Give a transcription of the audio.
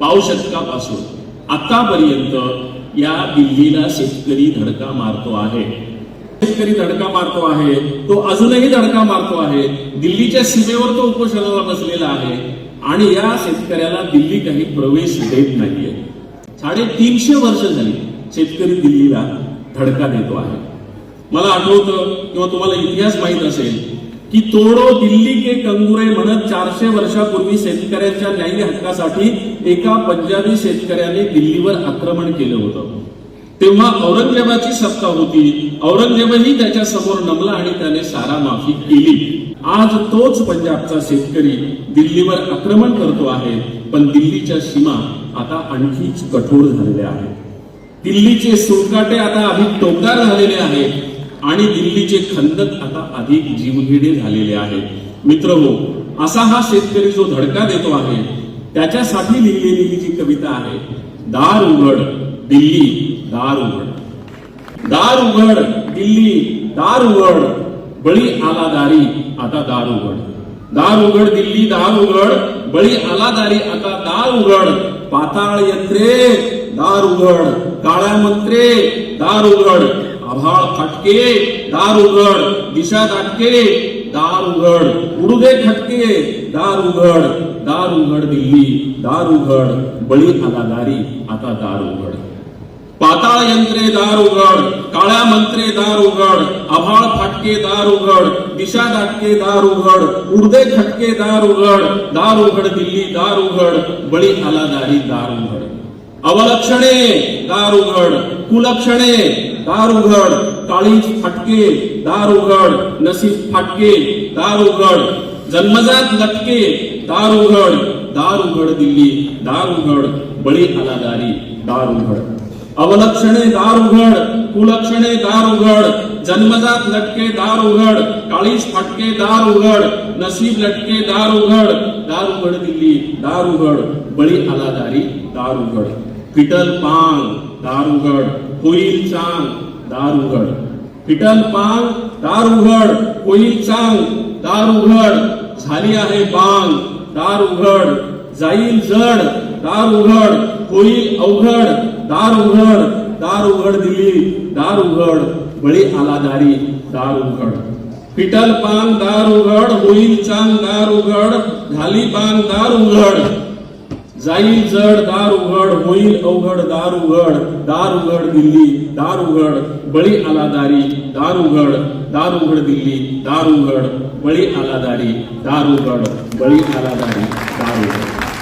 पावशतकापासून आतापर्यंत या दिल्लीला शेतकरी धडका मारतो आहे. शेतकरी धडका मारतो आहे. तो अजूनही धडका मारतो आहे. दिल्लीच्या सीमेवर तो उपोषणाला बसलेला आहे. आणि या शेतकऱ्याला दिल्ली काही प्रवेश देत नाहीये. साडेतीनशे वर्ष झाली शेतकरी दिल्लीला धडका देतो आहे. मला आठवतं किंवा तुम्हाला इतिहास माहीत असेल की तोडो दिल्ली के कंगुरे म्हणत चारशे वर्षापूर्वी शेतकऱ्यांच्या न्याय्य हक्कासाठी एका पंजाबी शेतकऱ्याने दिल्लीवर आक्रमण केलं होतं. तेव्हा औरंगजेबाची सत्ता होती. औरंगजेबही त्याच्यासमोर नमला आणि त्याने सारा माफी केली. आज तोच पंजाबचा शेतकरी दिल्लीवर आक्रमण करतो आहे पण दिल्लीच्या सीमा आता आणखीच कठोर झालेल्या आहेत. दिल्लीचे सुरकाटे आता अधिक टोकदार झालेले आहेत. आणि दिल्लीचे खंदक आता अधिक जीवघेडे झालेले आहेत. मित्र हो असा हा शेतकरी जो धडका देतो आहे त्याच्यासाठी लिहिलेली जी कविता आहे दार उघड दिल्ली दार उघड. दार उघड दिल्ली दार उघड. बळी आला दारी आता दार उघड. दार उघड दिल्ली दार उघड. बळी आला दारी आता दार उघड. पाताळ यंत्रे दार उघड. काळ्या मंत्रे दार उघड. आभाळ फाटके दार उघड दिशा दाटके दार उघड उडू दे खटके दार उघड दार उघड दिल्ली दार उघड बळी आला दारी आता दार उघड पाताळ यंत्रे दार उघड काळ्या मंत्रे दार उघड आभाळ फाटके दार उघड दिशा दाटके दार उघड उडदे खटके दार उघड दार उघड दिल्ली दार उघड बळी आला दारी दार उघड अवलक्षणे दार उघड कुलक्षणे दार उघड काळी फाटके दार उघड नसीब फाटके दार उघड जन्मजात लटके दार उघड दार उघड दिल्ली दार उघड बळी आला दारी उघड अवलक्षणे दार उघड कुलक्षणे दार उघड जन्मजात लटके दार उघड काळीस फाटके दार उघड नसीब लटके दार उघड दार उघड दिल्ली दार उघड बळी आला दारी उघड फिटल पांग दार उघड होईल चांग दार उघड पिटल पांग दार उघड होईल चांग दार उघड झाली आहे बांग दार उघड जाईल जड दार उघड होईल अवघड दार उघड दार उघड दिली दार उघड बळी आला दारी दार उघड पिटल पान दार उघड होईल चांग दार उघड झाली बांग दार उघड जाई जड दार उघड होईल अवघड दार उघड दार उघड दिल्ली दार उघड बळी आला दारी दार उघड दार उघड दिल्ली दार उघड बळी आला दारी दार उघड बळी आला दारी दार उघड.